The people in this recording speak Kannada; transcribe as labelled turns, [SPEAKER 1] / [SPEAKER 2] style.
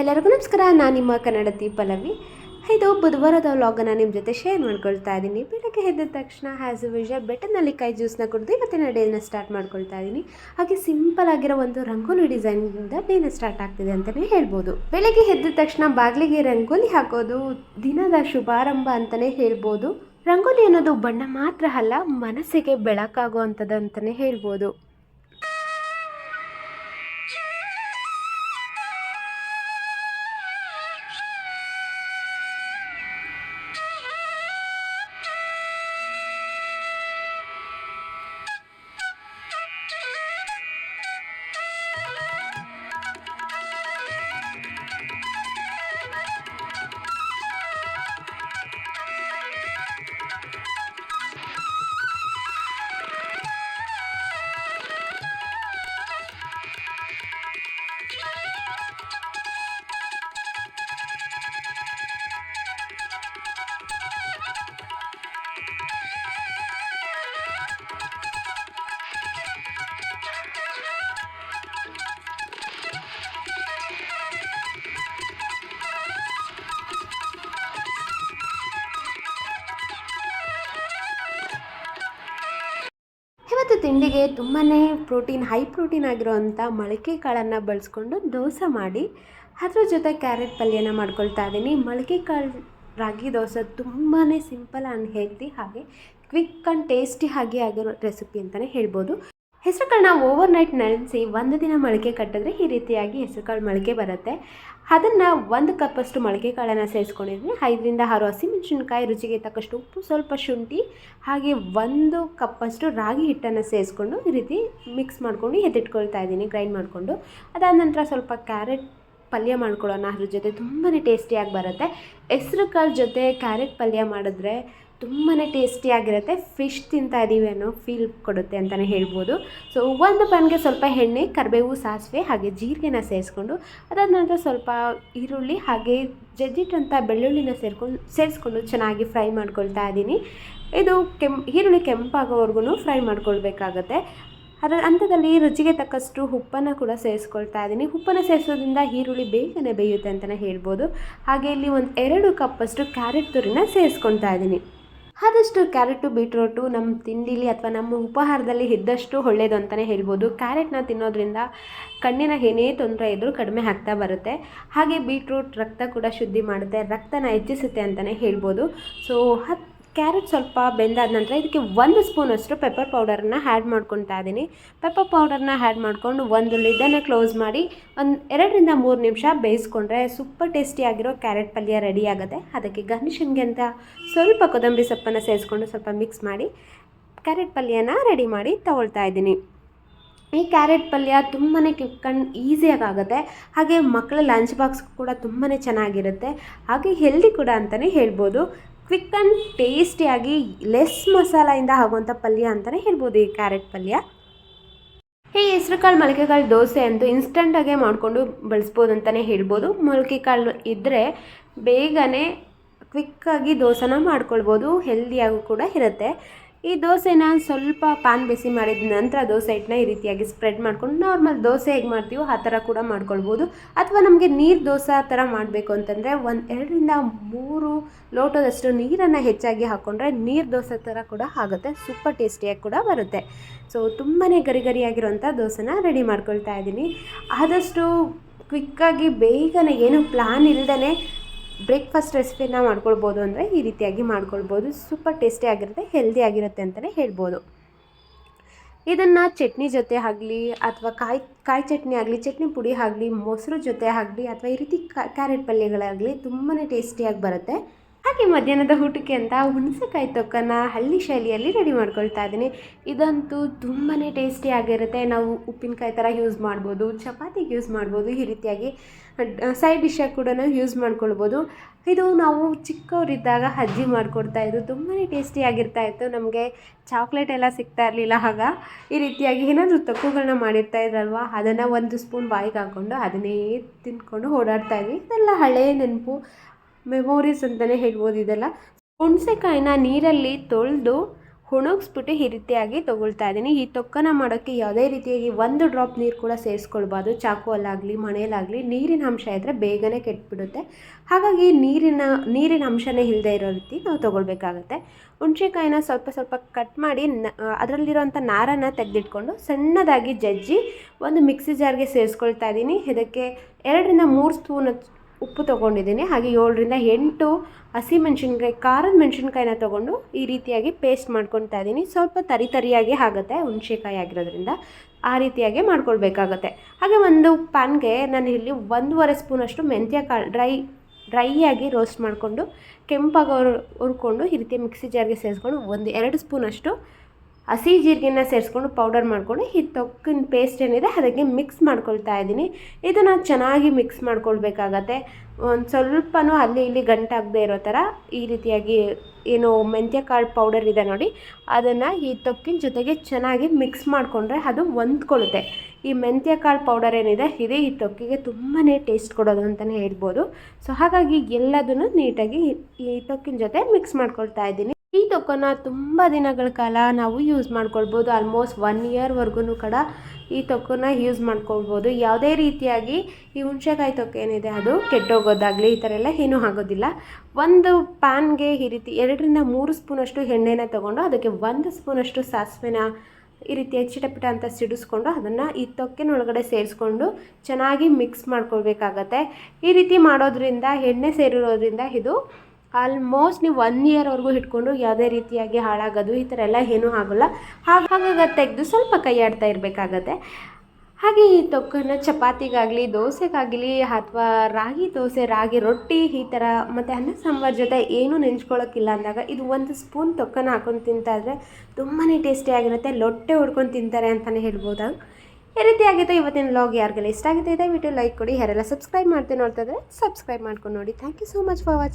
[SPEAKER 1] ಎಲ್ಲರಿಗೂ ನಮಸ್ಕಾರ, ನಾನು ನಿಮ್ಮ ಕನ್ನಡತಿ ಪಲ್ಲವಿ. ಇದು ಬುಧವಾರದ ವ್ಲಾಗನ್ನು ನಿಮ್ಮ ಜೊತೆ ಶೇರ್ ಮಾಡ್ಕೊಳ್ತಾ ಇದ್ದೀನಿ ಬೆಳಗ್ಗೆ ಎದ್ದ ತಕ್ಷಣ ಹ್ಯಾಸ್ ವಿಷಯ ಬೆಟ್ಟನಲ್ಲಿ ಕೈ ಜ್ಯೂಸ್ನ ಕುಡಿದು ಇವತ್ತಿನ ಡೇನ ಸ್ಟಾರ್ಟ್ ಮಾಡ್ಕೊಳ್ತಾ ಇದ್ದೀನಿ ಹಾಗೆ ಸಿಂಪಲ್ ಆಗಿರೋ ಒಂದು ರಂಗೋಲಿ ಡಿಸೈನಿಂದ ಡೇನ ಸ್ಟಾರ್ಟ್ ಆಗ್ತಿದೆ ಅಂತಲೇ ಹೇಳ್ಬೋದು. ಬೆಳಗ್ಗೆ ಎದ್ದ ತಕ್ಷಣ ಬಾಗಿಲಿಗೆ ರಂಗೋಲಿ ಹಾಕೋದು ದಿನದ ಶುಭಾರಂಭ ಅಂತಲೇ ಹೇಳ್ಬೋದು. ರಂಗೋಲಿ ಅನ್ನೋದು ಬಣ್ಣ ಮಾತ್ರ ಅಲ್ಲ, ಮನಸ್ಸಿಗೆ ಬೆಳಕಾಗುವಂಥದ್ದು ಅಂತಲೇ ಹೇಳ್ಬೋದು. ತಿಂಡಿಗೆ ತುಂಬಾ ಪ್ರೋಟೀನ್, ಹೈ ಪ್ರೋಟೀನ್ ಆಗಿರೋವಂಥ ಮೊಳಕೆ ಕಾಳನ್ನು ಬಳಸ್ಕೊಂಡು ದೋಸೆ ಮಾಡಿ ಅದ್ರ ಜೊತೆ ಕ್ಯಾರೆಟ್ ಪಲ್ಯನ ಮಾಡ್ಕೊಳ್ತಾ ಇದ್ದೀನಿ ಮೊಳಕೆ ಕಾಳು ರಾಗಿ ದೋಸೆ ತುಂಬಾ ಸಿಂಪಲ್ ಆ್ಯಂಡ್ ಹೆಲ್ತಿ ಹಾಗೆ ಕ್ವಿಕ್ ಆ್ಯಂಡ್ ಟೇಸ್ಟಿ ಹಾಗೆ ಆಗಿರೋ ರೆಸಿಪಿ ಅಂತಲೇ ಹೇಳ್ಬೋದು. ಹೆಸರುಕಾಳನ್ನ ಓವರ್ ನೈಟ್ ನೆನೆಸಿ ಒಂದು ದಿನ ಮೊಳಕೆ ಕಟ್ಟಿದ್ರೆ ಈ ರೀತಿಯಾಗಿ ಹೆಸರುಕಾಳು ಮೊಳಕೆ ಬರುತ್ತೆ. ಅದನ್ನು ಒಂದು ಕಪ್ಪಷ್ಟು ಮೊಳಕೆ ಕಾಳನ್ನು ಸೇರಿಸ್ಕೊಂಡಿದ್ದೀನಿ ಐದರಿಂದ ಆರು ಹಸಿಮೆಣಸಿನ್ಕಾಯಿ, ರುಚಿಗೆ ತಕ್ಕಷ್ಟು ಉಪ್ಪು, ಸ್ವಲ್ಪ ಶುಂಠಿ, ಹಾಗೆ ಒಂದು ಕಪ್ಪಷ್ಟು ರಾಗಿ ಹಿಟ್ಟನ್ನು ಸೇರಿಸ್ಕೊಂಡು ಈ ರೀತಿ ಮಿಕ್ಸ್ ಮಾಡಿಕೊಂಡು ಎತ್ತಿಟ್ಕೊಳ್ತಾ ಇದ್ದೀನಿ ಗ್ರೈಂಡ್ ಮಾಡಿಕೊಂಡು. ಅದಾದ ನಂತರ ಸ್ವಲ್ಪ ಕ್ಯಾರೆಟ್ ಪಲ್ಯ ಮಾಡ್ಕೊಳ್ಳೋಣ. ಅದ್ರ ಜೊತೆ ತುಂಬಾ ಟೇಸ್ಟಿಯಾಗಿ ಬರುತ್ತೆ. ಹೆಸ್ರು ಕಾಳು ಜೊತೆ ಕ್ಯಾರೆಟ್ ಪಲ್ಯ ಮಾಡಿದ್ರೆ ತುಂಬಾ ಟೇಸ್ಟಿಯಾಗಿರುತ್ತೆ ಫಿಶ್ ತಿಂತಾ ಇದ್ದೀವಿ ಅನ್ನೋ ಫೀಲ್ ಕೊಡುತ್ತೆ ಅಂತಲೇ ಹೇಳ್ಬೋದು. ಸೊ ಒಂದು ಪನ್ಗೆ ಸ್ವಲ್ಪ ಎಣ್ಣೆ, ಕರಿಬೇವು, ಸಾಸಿವೆ ಹಾಗೆ ಜೀರಿಗೆನ ಸೇರಿಸ್ಕೊಂಡು, ಅದಾದ ನಂತರ ಸ್ವಲ್ಪ ಈರುಳ್ಳಿ ಹಾಗೆ ಜಜ್ಜಿಟ್ಟಂಥ ಬೆಳ್ಳುಳ್ಳಿನ ಸೇರ್ಕೊಂಡು, ಸೇರಿಸ್ಕೊಂಡು ಚೆನ್ನಾಗಿ ಫ್ರೈ ಮಾಡ್ಕೊಳ್ತಾ ಇದ್ದೀನಿ ಇದು ಕೆಂ ಈರುಳ್ಳಿ ಕೆಂಪಾಗೋವರೆಗೂ ಫ್ರೈ ಮಾಡ್ಕೊಳ್ಬೇಕಾಗತ್ತೆ. ಅದರ ಹಂತದಲ್ಲಿ ರುಚಿಗೆ ತಕ್ಕಷ್ಟು ಉಪ್ಪನ್ನು ಕೂಡ ಸೇರಿಸ್ಕೊಳ್ತಾ ಇದ್ದೀನಿ ಉಪ್ಪನ್ನು ಸೇರಿಸೋದ್ರಿಂದ ಈರುಳ್ಳಿ ಬೇಗನೆ ಬೇಯುತ್ತೆ ಅಂತಲೇ ಹೇಳ್ಬೋದು. ಹಾಗೆ ಇಲ್ಲಿ ಒಂದು ಎರಡು ಕಪ್ಪಷ್ಟು ಕ್ಯಾರೆಟ್ ತುರಿನ ಸೇರಿಸ್ಕೊಳ್ತಾ ಇದ್ದೀನಿ ಆದಷ್ಟು ಕ್ಯಾರೆಟು, ಬೀಟ್ರೋಟು ನಮ್ಮ ತಿಂಡಿಲಿ ಅಥವಾ ನಮ್ಮ ಉಪಹಾರದಲ್ಲಿ ಇದ್ದಷ್ಟು ಒಳ್ಳೆಯದು ಅಂತಲೇ ಹೇಳ್ಬೋದು. ಕ್ಯಾರೆಟ್ನ ತಿನ್ನೋದ್ರಿಂದ ಕಣ್ಣಿನ ಏನೇ ತೊಂದರೆ ಇದ್ದರೂ ಕಡಿಮೆ ಆಗ್ತಾ ಬರುತ್ತೆ. ಹಾಗೆ ಬೀಟ್ರೂಟ್ ರಕ್ತ ಕೂಡ ಶುದ್ಧಿ ಮಾಡುತ್ತೆ, ರಕ್ತನ ಹೆಚ್ಚಿಸುತ್ತೆ ಅಂತಲೇ ಹೇಳ್ಬೋದು. ಸೊ ಹತ್ತು ಕ್ಯಾರೆಟ್ ಸ್ವಲ್ಪ ಬೆಂದಾದ ನಂತರ ಇದಕ್ಕೆ ಒಂದು ಸ್ಪೂನಷ್ಟು ಪೆಪ್ಪರ್ ಪೌಡರನ್ನು ಆ್ಯಡ್ ಮಾಡ್ಕೊತಾ ಇದ್ದೀನಿ ಪೆಪ್ಪರ್ ಪೌಡರ್ನ ಆ್ಯಡ್ ಮಾಡಿಕೊಂಡು ಒಂದು ಲಿಡ್ಡನ್ನು ಕ್ಲೋಸ್ ಮಾಡಿ ಒಂದು ಎರಡರಿಂದ ಮೂರು ನಿಮಿಷ ಬೇಯಿಸ್ಕೊಂಡ್ರೆ ಸೂಪರ್ ಟೇಸ್ಟಿಯಾಗಿರೋ ಕ್ಯಾರೆಟ್ ಪಲ್ಯ ರೆಡಿ ಆಗುತ್ತೆ. ಅದಕ್ಕೆ ಗಾರ್ನಿಷನ್ಗೆ ಅಂತ ಸ್ವಲ್ಪ ಕೊತ್ತಂಬರಿ ಸೊಪ್ಪನ್ನು ಸೇರಿಸ್ಕೊಂಡು ಸ್ವಲ್ಪ ಮಿಕ್ಸ್ ಮಾಡಿ ಕ್ಯಾರೆಟ್ ಪಲ್ಯನ ರೆಡಿ ಮಾಡಿ ತಗೊಳ್ತಾ ಇದ್ದೀನಿ ಈ ಕ್ಯಾರೆಟ್ ಪಲ್ಯ ತುಂಬಾ ಕಿಕ್ಕಂಡು ಈಸಿಯಾಗಿ ಆಗುತ್ತೆ. ಹಾಗೆ ಮಕ್ಕಳ ಲಂಚ್ ಬಾಕ್ಸ್ ಕೂಡ ತುಂಬಾ ಚೆನ್ನಾಗಿರುತ್ತೆ. ಹಾಗೆ ಹೆಲ್ದಿ ಕೂಡ ಅಂತಲೇ ಹೇಳ್ಬೋದು. ಕ್ವಿಕ್ ಆ್ಯಂಡ್ ಟೇಸ್ಟಿಯಾಗಿ ಲೆಸ್ ಮಸಾಲೆಯಿಂದ ಆಗುವಂಥ ಪಲ್ಯ ಅಂತಲೇ ಹೇಳ್ಬೋದು ಈ ಕ್ಯಾರೆಟ್ ಪಲ್ಯ. ಹೇ ಹೆಸ್ರು ಕಾಳು ಮೊಳಕೆ ಕಾಳು ದೋಸೆ ಅಂತೂ ಇನ್ಸ್ಟಂಟಾಗೆ ಮಾಡಿಕೊಂಡು ಬಳಸ್ಬೋದು ಅಂತಲೇ ಹೇಳ್ಬೋದು. ಮೊಳಕೆ ಕಾಳು ಇದ್ದರೆ ಬೇಗನೆ ಕ್ವಿಕ್ಕಾಗಿ ದೋಸೆನ ಮಾಡ್ಕೊಳ್ಬೋದು ಹೆಲ್ದಿಯಾಗೂ ಕೂಡ ಇರುತ್ತೆ. ಈ ದೋಸೆನ ಸ್ವಲ್ಪ ಪಾನ್ ಬಿಸಿ ಮಾಡಿದ ನಂತರ ದೋಸೆ ಹಿಟ್ಟನ್ನ ಈ ರೀತಿಯಾಗಿ ಸ್ಪ್ರೆಡ್ ಮಾಡ್ಕೊಂಡು ನಾರ್ಮಲ್ ದೋಸೆ ಹೇಗೆ ಮಾಡ್ತೀವೋ ಆ ಥರ ಕೂಡ ಮಾಡ್ಕೊಳ್ಬೋದು. ಅಥವಾ ನಮಗೆ ನೀರು ದೋಸೆ ಆ ಥರ ಮಾಡಬೇಕು ಅಂತಂದರೆ ಒಂದು ಎರಡರಿಂದ ಮೂರು ಲೋಟದಷ್ಟು ನೀರನ್ನು ಹೆಚ್ಚಾಗಿ ಹಾಕ್ಕೊಂಡ್ರೆ ನೀರು ದೋಸೆ ಥರ ಕೂಡ ಆಗುತ್ತೆ ಸೂಪರ್ ಟೇಸ್ಟಿಯಾಗಿ ಕೂಡ ಬರುತ್ತೆ. ಸೊ ತುಂಬಾ ಗರಿ ಗರಿಯಾಗಿರೋಂಥ ದೋಸೆನ ರೆಡಿ ಮಾಡ್ಕೊಳ್ತಾ ಇದ್ದೀನಿ ಆದಷ್ಟು ಕ್ವಿಕ್ಕಾಗಿ ಬೇಗನೆ, ಏನು ಪ್ಲಾನ್ ಇಲ್ಲದೇ ಬ್ರೇಕ್ಫಾಸ್ಟ್ ರೆಸಿಪಿನ ಮಾಡ್ಕೊಳ್ಬೋದು ಅಂದರೆ ಈ ರೀತಿಯಾಗಿ ಮಾಡ್ಕೊಳ್ಬೋದು. ಸೂಪರ್ ಟೇಸ್ಟಿ ಆಗಿರುತ್ತೆ, ಹೆಲ್ದಿ ಆಗಿರುತ್ತೆ ಅಂತಲೇ ಹೇಳ್ಬೋದು. ಇದನ್ನು ಚಟ್ನಿ ಜೊತೆ ಆಗಲಿ ಅಥವಾ ಕಾಯಿ ಕಾಯಿ ಚಟ್ನಿ ಆಗಲಿ, ಚಟ್ನಿ ಪುಡಿ ಆಗಲಿ, ಮೊಸರು ಜೊತೆ ಆಗಲಿ ಅಥವಾ ಈ ರೀತಿ ಕ್ಯಾರೆಟ್ ಪಲ್ಯಗಳಾಗಲಿ ತುಂಬಾ ಟೇಸ್ಟಿಯಾಗಿ ಬರುತ್ತೆ. ಹಾಗೆ ಮಧ್ಯಾಹ್ನದ ಊಟಕ್ಕೆ ಅಂತ ಹುಣಸೆಕಾಯಿ ತೊಕ್ಕನ ಹಳ್ಳಿ ಶೈಲಿಯಲ್ಲಿ ರೆಡಿ ಮಾಡ್ಕೊಳ್ತಾ ಇದ್ದೀನಿ. ಇದಂತೂ ತುಂಬಾ ಟೇಸ್ಟಿ ಆಗಿರುತ್ತೆ. ನಾವು ಉಪ್ಪಿನಕಾಯಿ ಥರ ಯೂಸ್ ಮಾಡ್ಬೋದು, ಚಪಾತಿಗೆ ಯೂಸ್ ಮಾಡ್ಬೋದು, ಈ ರೀತಿಯಾಗಿ ಸೈಡ್ ಡಿಶ್ಶಾಗಿ ಕೂಡ ಯೂಸ್ ಮಾಡ್ಕೊಳ್ಬೋದು. ಇದು ನಾವು ಚಿಕ್ಕವರಿದ್ದಾಗ ಅಜ್ಜಿ ಮಾಡಿಕೊಡ್ತಾ ಇದ್ದು ತುಂಬಾ ಟೇಸ್ಟಿಯಾಗಿರ್ತಾ ಇತ್ತು. ನಮಗೆ ಚಾಕ್ಲೇಟ್ ಎಲ್ಲ ಸಿಗ್ತಾ ಇರಲಿಲ್ಲ ಆಗ. ಈ ರೀತಿಯಾಗಿ ಏನಾದರೂ ತೊಕ್ಕುಗಳನ್ನ ಮಾಡಿರ್ತಾ ಇದ್ರಲ್ವ, ಅದನ್ನು ಒಂದು ಸ್ಪೂನ್ ಬಾಯಿಗೆ ಹಾಕ್ಕೊಂಡು ಅದನ್ನೇ ತಿಂದ್ಕೊಂಡು ಓಡಾಡ್ತಾ ಇದ್ವಿ. ಇದೆಲ್ಲ ಹಳೆಯ ನೆನಪು. ಮೆಮೊರೀಸ್ ಅಂತಲೇ ಹೇಳ್ಬೋದು ಇದೆಲ್ಲ. ಹುಣಸೆಕಾಯಿನ ನೀರಲ್ಲಿ ತೊಳೆದು ಹುಣಗಿಸ್ಬಿಟ್ಟು ಈ ರೀತಿಯಾಗಿ ತೊಗೊಳ್ತಾ ಇದ್ದೀನಿ. ಈ ತೊಕ್ಕನ ಮಾಡೋಕ್ಕೆ ಯಾವುದೇ ರೀತಿಯಾಗಿ ಒಂದು ಡ್ರಾಪ್ ನೀರು ಕೂಡ ಸೇರಿಸ್ಕೊಳ್ಬಾರ್ದು. ಚಾಕುವಲ್ಲಾಗಲಿ ಮಣೆಯಲ್ಲಾಗಲಿ ನೀರಿನ ಅಂಶ ಇದ್ದರೆ ಬೇಗನೆ ಕೆಟ್ಬಿಡುತ್ತೆ. ಹಾಗಾಗಿ ನೀರಿನ ನೀರಿನ ಅಂಶನೇ ಇಲ್ಲದೆ ಇರೋ ರೀತಿ ನಾವು ತೊಗೊಳ್ಬೇಕಾಗತ್ತೆ. ಹುಣಸೆಕಾಯಿನ ಸ್ವಲ್ಪ ಸ್ವಲ್ಪ ಕಟ್ ಮಾಡಿ ಅದರಲ್ಲಿರೋಂಥ ನಾರನ್ನು ತೆಗೆದಿಟ್ಕೊಂಡು ಸಣ್ಣದಾಗಿ ಜಜ್ಜಿ ಒಂದು ಮಿಕ್ಸಿ ಜಾರ್ಗೆ ಸೇರಿಸ್ಕೊಳ್ತಾ ಇದ್ದೀನಿ. ಇದಕ್ಕೆ ಎರಡರಿಂದ ಮೂರು ಸ್ಪೂನ್ ಉಪ್ಪು ತೊಗೊಂಡಿದ್ದೀನಿ. ಹಾಗೆ ಏಳರಿಂದ ಎಂಟು ಹಸಿಮೆಣ್ಸಿನ್ಕಾಯಿ ಖಾರದ ಮೆಣಸಿನ್ಕಾಯಿನ ತೊಗೊಂಡು ಈ ರೀತಿಯಾಗಿ ಪೇಸ್ಟ್ ಮಾಡ್ಕೊತಾ ಇದ್ದೀನಿ. ಸ್ವಲ್ಪ ತರಿ ತರಿಯಾಗಿ ಆಗುತ್ತೆ, ಹುಣ್ಸೆಕಾಯಿ ಆಗಿರೋದ್ರಿಂದ ಆ ರೀತಿಯಾಗಿ ಮಾಡ್ಕೊಳ್ಬೇಕಾಗತ್ತೆ. ಹಾಗೆ ಒಂದು ಪ್ಯಾನ್ಗೆ ನಾನು ಇಲ್ಲಿ ಒಂದೂವರೆ ಸ್ಪೂನಷ್ಟು ಮೆಂತ್ಯ ಕಾಳು ಡ್ರೈ ಡ್ರೈಯಾಗಿ ರೋಸ್ಟ್ ಮಾಡಿಕೊಂಡು ಕೆಂಪಾಗಿ ಹುರ್ಕೊಂಡು ಈ ರೀತಿ ಮಿಕ್ಸಿ ಜಾರ್ಗೆ ಸೇರಿಸ್ಕೊಂಡು ಒಂದು ಎರಡು ಸ್ಪೂನಷ್ಟು ಹಸಿ ಜೀರಿಗೆನ ಸೇರಿಸ್ಕೊಂಡು ಪೌಡರ್ ಮಾಡಿಕೊಂಡು ಈ ತೊಕ್ಕಿನ ಪೇಸ್ಟ್ ಏನಿದೆ ಅದಕ್ಕೆ ಮಿಕ್ಸ್ ಮಾಡ್ಕೊಳ್ತಾ ಇದ್ದೀನಿ. ಇದನ್ನು ಚೆನ್ನಾಗಿ ಮಿಕ್ಸ್ ಮಾಡ್ಕೊಳ್ಬೇಕಾಗತ್ತೆ. ಒಂದು ಸ್ವಲ್ಪನೂ ಅಲ್ಲಿ ಇಲ್ಲಿ ಗಂಟಾಗದೆ ಇರೋ ಥರ ಈ ರೀತಿಯಾಗಿ ಏನು ಮೆಂತ್ಯ ಕಾಳು ಪೌಡರ್ ಇದೆ ನೋಡಿ, ಅದನ್ನು ಈ ತೊಕ್ಕಿನ ಜೊತೆಗೆ ಚೆನ್ನಾಗಿ ಮಿಕ್ಸ್ ಮಾಡಿಕೊಂಡ್ರೆ ಅದು ಹೊಂದ್ಕೊಳ್ಳುತ್ತೆ. ಈ ಮೆಂತ್ಯ ಕಾಳು ಪೌಡರ್ ಏನಿದೆ, ಇದೆ ಈ ತೊಕ್ಕಿಗೆ ತುಂಬಾ ಟೇಸ್ಟ್ ಕೊಡೋದು ಅಂತಲೇ ಹೇಳ್ಬೋದು. ಸೊ ಹಾಗಾಗಿ ಎಲ್ಲದನ್ನು ನೀಟಾಗಿ ಈ ತೊಕ್ಕಿನ ಜೊತೆ ಮಿಕ್ಸ್ ಮಾಡ್ಕೊಳ್ತಾ ಇದ್ದೀನಿ. ಈ ತೊಕ್ಕನ್ನ ತುಂಬ ದಿನಗಳ ಕಾಲ ನಾವು ಯೂಸ್ ಮಾಡ್ಕೊಳ್ಬೋದು. ಆಲ್ಮೋಸ್ಟ್ ಒನ್ ಇಯರ್ವರೆಗೂ ಕೂಡ ಈ ತೊಕ್ಕನ್ನ ಯೂಸ್ ಮಾಡ್ಕೊಳ್ಬೋದು. ಯಾವುದೇ ರೀತಿಯಾಗಿ ಈ ಹುಣ್ಸೆಕಾಯಿ ತೊಕ್ಕ ಏನಿದೆ ಅದು ಕೆಟ್ಟೋಗೋದಾಗಲಿ ಈ ಥರ ಎಲ್ಲ ಏನೂ ಆಗೋದಿಲ್ಲ. ಒಂದು ಪ್ಯಾನ್ಗೆ ಈ ರೀತಿ ಎರಡರಿಂದ ಮೂರು ಸ್ಪೂನಷ್ಟು ಎಣ್ಣೆನ ತೊಗೊಂಡು ಅದಕ್ಕೆ ಒಂದು ಸ್ಪೂನಷ್ಟು ಸಾಸಿವೆನ ಈ ರೀತಿ ಹೆಚ್ಚಿಟಪಿಟ ಅಂತ ಸಿಡಿಸ್ಕೊಂಡು ಅದನ್ನು ಈ ತೊಕ್ಕಿನೊಳಗಡೆ ಸೇರಿಸ್ಕೊಂಡು ಚೆನ್ನಾಗಿ ಮಿಕ್ಸ್ ಮಾಡ್ಕೊಳ್ಬೇಕಾಗತ್ತೆ. ಈ ರೀತಿ ಮಾಡೋದ್ರಿಂದ, ಎಣ್ಣೆ ಸೇರಿರೋದ್ರಿಂದ ಇದು ಆಲ್ಮೋಸ್ಟ್ ನೀವು ಒನ್ ಇಯರ್ವರೆಗೂ ಇಟ್ಕೊಂಡು ಯಾವುದೇ ರೀತಿಯಾಗಿ ಹಾಳಾಗೋದು, ಈ ಥರ ಎಲ್ಲ ಏನೂ ಆಗೋಲ್ಲ. ಹಾಗಾಗಿ ತೆಗೆದು ಸ್ವಲ್ಪ ಕೈ ಆಡ್ತಾ ಇರಬೇಕಾಗತ್ತೆ. ಹಾಗೆ ಈ ತೊಕ್ಕನ ಚಪಾತಿಗಾಗಲಿ, ದೋಸೆಗಾಗಲಿ ಅಥವಾ ರಾಗಿ ದೋಸೆ, ರಾಗಿ ರೊಟ್ಟಿ ಈ ಥರ ಮತ್ತು ಅನ್ನ ಸಾಂಬಾರು ಜೊತೆ ಏನೂ ನೆಂಚ್ಕೊಳ್ಳೋಕ್ಕಿಲ್ಲ ಅಂದಾಗ ಇದು ಒಂದು ಸ್ಪೂನ್ ತೊಕ್ಕನ ಹಾಕೊಂಡು ತಿಂತಾ ಇದ್ದರೆ ತುಂಬಾ ಟೇಸ್ಟಿಯಾಗಿರುತ್ತೆ ಲೊಟ್ಟೆ ಹೊಡ್ಕೊಂಡು ತಿಂತಾರೆ ಅಂತಲೇ ಹೇಳ್ಬೋದು? ಈ ರೀತಿ ಆಗಿತ್ತು ಇವತ್ತಿನ ವ್ಲಾಗ್ ಯಾರಿಗೆಲ್ಲ ಇಷ್ಟ ಆಗಿದೆ, ದಯವಿಟ್ಟು ಲೈಕ್ ಕೊಡಿ. ಯಾರೆಲ್ಲ ಸಬ್ಸ್ಕ್ರೈಬ್ ಮಾಡ್ತೀನಿ ನೋಡ್ತಾ ಇದ್ದರೆ ಸಬ್ಸ್ಕ್ರೈಬ್ ಮಾಡ್ಕೊಂಡು ನೋಡಿ. Thank you so much for watching